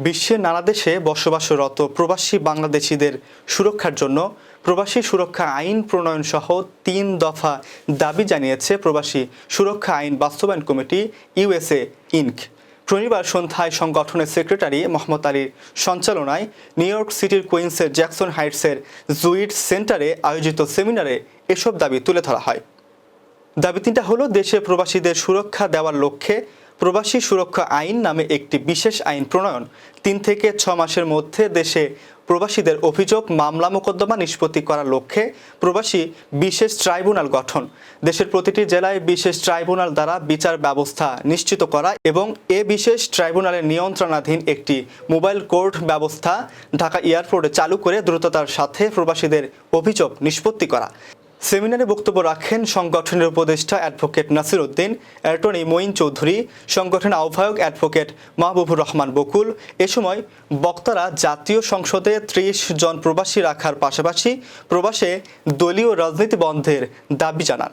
বিশ্বের নানা দেশে বসবাসরত প্রবাসী বাংলাদেশিদের সুরক্ষার জন্য প্রবাসী সুরক্ষা আইন প্রণয়ন সহ তিন দফা দাবি জানিয়েছে প্রবাসী সুরক্ষা আইন বাস্তবায়ন কমিটি, ইউএসএ, ইনক। শনিবার সন্ধ্যায় সংগঠনের সেক্রেটারি মোহাম্মদ আলীর সঞ্চালনায় নিউ ইয়র্ক সিটির কুইন্সের জ্যাকসন হাইটসের জুইট সেন্টারে আয়োজিত সেমিনারে এসব দাবি তুলে ধরা হয়। দাবি তিনটা হলো, দেশে প্রবাসীদের সুরক্ষা দেওয়ার লক্ষ্যে প্রবাসী সুরক্ষা আইন নামে একটি বিশেষ আইন প্রণয়ন। তিন থেকে ছ মাসের মধ্যে দেশে প্রবাসীদের অভিযোগ মামলা মোকদ্দমা নিষ্পত্তি করার লক্ষ্যে প্রবাসী বিশেষ ট্রাইব্যুনাল গঠন। দেশের প্রতিটি জেলায় বিশেষ ট্রাইব্যুনাল দ্বারা বিচার ব্যবস্থা নিশ্চিত করা এবং এ বিশেষ ট্রাইব্যুনালের নিয়ন্ত্রণাধীন একটি মোবাইল কোর্ট ব্যবস্থা ঢাকা এয়ারপোর্টে চালু করে দ্রুততার সাথে প্রবাসীদের অভিযোগ নিষ্পত্তি করা। সেমিনারে বক্তব্য রাখেন সংগঠনের উপদেষ্টা অ্যাডভোকেট নাসির উদ্দিন, অ্যাটর্নি মঈন চৌধুরী, সংগঠনের আহ্বায়ক অ্যাডভোকেট মাহবুবুর রহমান বকুল। এ সময় বক্তারা জাতীয় সংসদে ত্রিশ জন প্রবাসী রাখার পাশাপাশি প্রবাসে দলীয় রাজনীতি বন্ধের দাবি জানান।